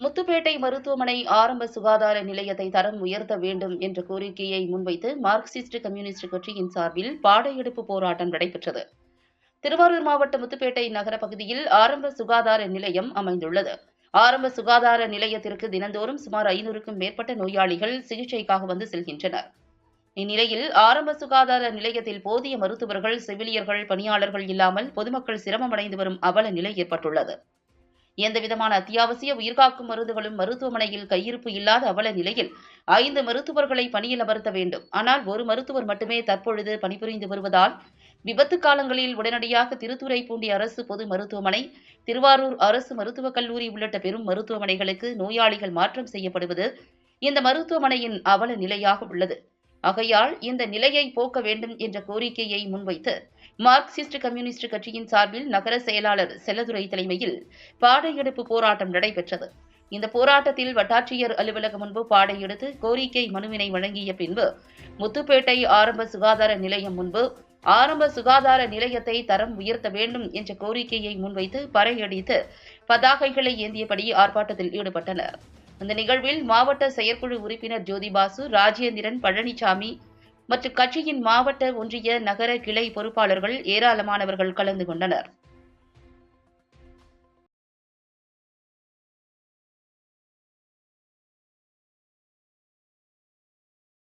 முத்துப்பேட்டை மருத்துவமனை ஆரம்ப சுகாதார நிலையத்தை தரம் உயர்த்த வேண்டும் என்ற கோரிக்கையை முன்வைத்து மார்க்சிஸ்ட் கம்யூனிஸ்ட் கட்சியின் சார்பில் பாடையெடுப்பு போராட்டம் நடைபெற்றது. திருவாரூர் மாவட்ட முத்துப்பேட்டை நகர பகுதியில் ஆரம்ப சுகாதார நிலையம் அமைந்துள்ளது. ஆரம்ப சுகாதார நிலையத்திற்கு தினந்தோறும் சுமார் ஐநூறுக்கும் மேற்பட்ட நோயாளிகள் சிகிச்சைக்காக வந்து செல்கின்றனர். இந்நிலையில் ஆரம்ப சுகாதார நிலையத்தில் போதிய மருத்துவர்கள் செவிலியர்கள் பணியாளர்கள் இல்லாமல் பொதுமக்கள் சிரமமடைந்து வரும் அவல நிலை ஏற்பட்டுள்ளது. எந்தவிதமான அத்தியாவசிய உயிர்காக்கும் மருந்துகளும் மருத்துவமனையில் கையிருப்பு இல்லாத அவல நிலையில் ஐந்து மருத்துவர்களை பணியில் அமர்த்த வேண்டும். ஆனால் ஒரு மருத்துவர் மட்டுமே தற்பொழுது பணிபுரிந்து வருவதால் விபத்து காலங்களில் உடனடியாக திருத்துறைப்பூண்டி அரசு பொது மருத்துவமனை திருவாரூர் அரசு மருத்துவக் கல்லூரி உள்ளிட்ட பெரும் மருத்துவமனைகளுக்கு நோயாளிகள் மாற்றம் செய்யப்படுவது இந்த மருத்துவமனையின் அவல நிலையாக உள்ளது. ஆகையால் இந்த நிலையை போக்க வேண்டும் என்ற கோரிக்கையை முன்வைத்து மார்க்சிஸ்ட் கம்யூனிஸ்ட் கட்சியின் சார்பில் நகர செயலாளர் செல்லதுரை தலைமையில் பாடையெடுப்பு போராட்டம் நடைபெற்றது. இந்த போராட்டத்தில் வட்டாட்சியர் அலுவலகம் முன்பு பாடையெடுத்து கோரிக்கை மனுவினை வழங்கிய பின்பு முத்துப்பேட்டை ஆரம்ப சுகாதார நிலையம் முன்பு ஆரம்ப சுகாதார நிலையத்தை தரம் உயர்த்த வேண்டும் என்ற கோரிக்கையை முன்வைத்து பறையடித்து பதாகைகளை ஏந்தியபடி ஆர்ப்பாட்டத்தில் ஈடுபட்டனர். இந்த நிகழ்வில் மாவட்ட செயற்குழு உறுப்பினர் ஜோதிபாசு ராஜேந்திரன் பழனிசாமி மற்றும் கட்சியின் மாவட்ட ஒன்றிய நகர கிளை பொறுப்பாளர்கள் ஏராளமானவர்கள் கலந்து கொண்டனர்.